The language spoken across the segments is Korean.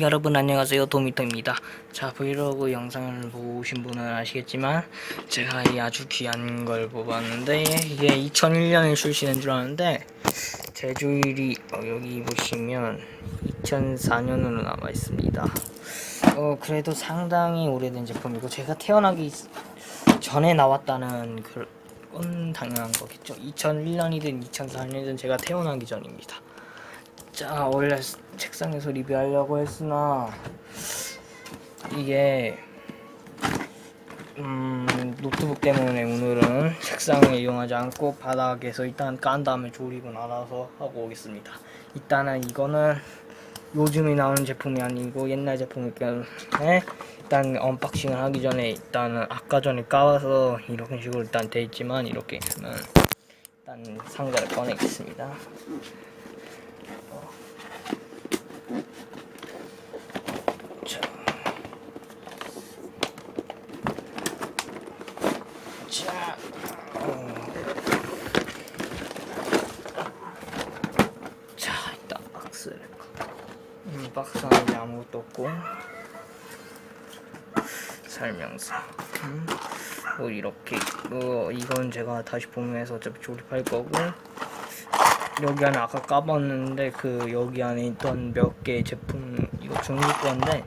여러분 안녕하세요. 도미터입니다. 자 브이로그 영상을 보신 분은 아시겠지만 제가 이 아주 귀한 걸 뽑았는데 이게 2001년에 출시된 줄 아는데 제주일이 어, 여기 보시면 2004년으로 남아 있습니다. 어 그래도 상당히 오래된 제품이고 제가 태어나기 전에 나왔다는 그건 당연한 거겠죠. 2001년이든 2004년이든 제가 태어나기 전입니다 자 원래 책상에서 리뷰하려고 했으나 이게 음, 노트북 때문에 오늘은 책상을 이용하지 않고 바닥에서 일단 깐 다음에 조립은 알아서 하고 오겠습니다. 일단은 이거는 요즘에 나오는 제품이 아니고 옛날 제품이기 때문에 일단 언박싱을 하기 전에 일단은 아까 전에 까와서 이런 식으로 일단 돼 있지만 이렇게 있으면 일단 상자를 꺼내겠습니다. 자. 자. 어. 자, 일단 박스를. 음, 박스 안에 아무것도 없고. 설명서. 음, 뭐 이렇게 뭐 이건 제가 다시 보면서 어차피 조립할 거고 여기 안에 아까 까봤는데 그 여기 안에 있던 몇개 제품 이거 중국 건데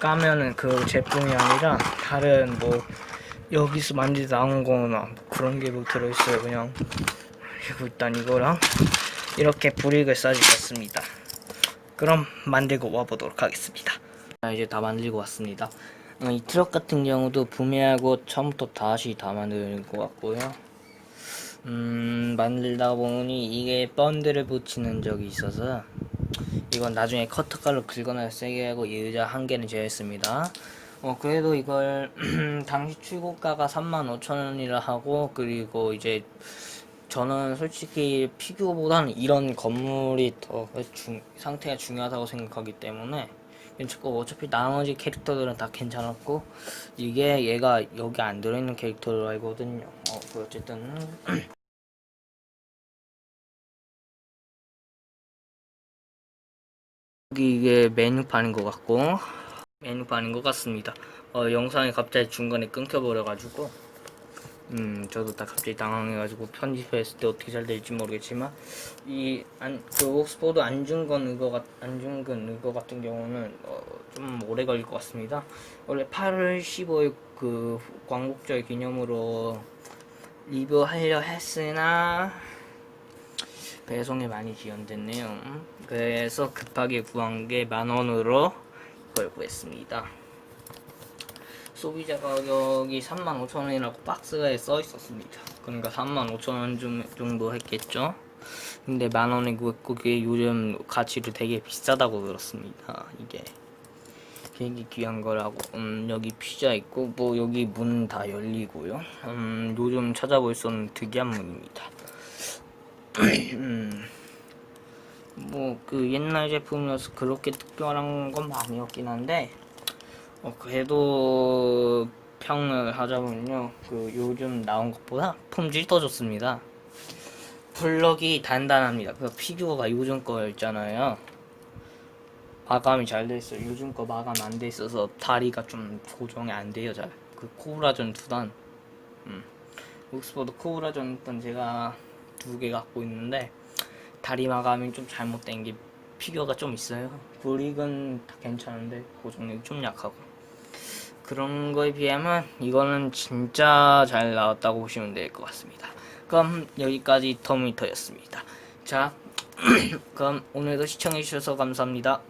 까면은 그 제품이 아니라 다른 뭐 여기서 만지 나온 거나 뭐 그런 게 뭐 들어있어요 그냥. 그리고 일단 이거랑 이렇게 브릭을 싸주셨습니다. 그럼 만들고 와보도록 하겠습니다. 자 이제 다 만들고 왔습니다. 어, 이 트럭 같은 경우도 구매하고 처음부터 다시 다 만드는 것 같고요 음, 만들다 보니 이게 번드를 붙이는 적이 있어서 이건 나중에 커터칼로 긁어놔 세게 하고 이 의자 한 개는 제외했습니다. 어, 그래도 이걸 당시 출고가가 35,000원이라 하고 그리고 이제 저는 솔직히 피규어보다는 이런 건물이 더 중, 상태가 중요하다고 생각하기 때문에 괜찮고 어차피 나머지 캐릭터들은 다 괜찮았고 이게 얘가 여기 안 들어있는 캐릭터로 알거든요. 어, 그 어쨌든 여기 이게 메뉴판인 것 같고 메뉴판인 것 같습니다. 어, 영상이 갑자기 중간에 끊겨버려가지고 음 저도 다 갑자기 당황해가지고 편집했을 때 어떻게 잘 될지 모르겠지만 이안그 옥스포드 안중근 의거 같 안중근 의거 같은 경우는 어, 좀 오래 걸릴 것 같습니다. 원래 8월 15일 그 광복절 기념으로 리뷰하려 했으나 배송이 많이 지연됐네요. 그래서 급하게 구한 게 만원으로 이걸 구했습니다. 소비자 가격이 35,000원이라고 박스에 써 있었습니다. 그러니까 35,000원 정도 했겠죠. 근데 만원에 구했고 그게 요즘 가치로 되게 비싸다고 들었습니다. 이게 되게 귀한 거라고. 음, 여기 피자 있고 뭐 여기 문 다 열리고요. 음, 요즘 찾아볼 수 없는 특이한 문입니다. 음, 뭐 그 옛날 제품이어서 그렇게 특별한 건 아니었긴 한데 어, 그래도 평을 하자면요. 그 요즘 나온 것보다 품질이 더 좋습니다. 블럭이 단단합니다. 그 피규어가 요즘 거였잖아요 마감이 잘 돼 있어요 요즘 거 마감 안 돼 있어서 다리가 좀 고정이 안 돼요 잘 그 코브라전 두 단 음. 옥스퍼드 코브라전 던 제가 두 개 갖고 있는데 다리 마감이 좀 잘못된 게 피규어가 좀 있어요. 브릭은 다 괜찮은데 고정력이 좀 약하고 그런 거에 비하면 이거는 진짜 잘 나왔다고 보시면 될 것 같습니다. 그럼 여기까지 터미터였습니다. 자, 그럼 오늘도 시청해주셔서 감사합니다.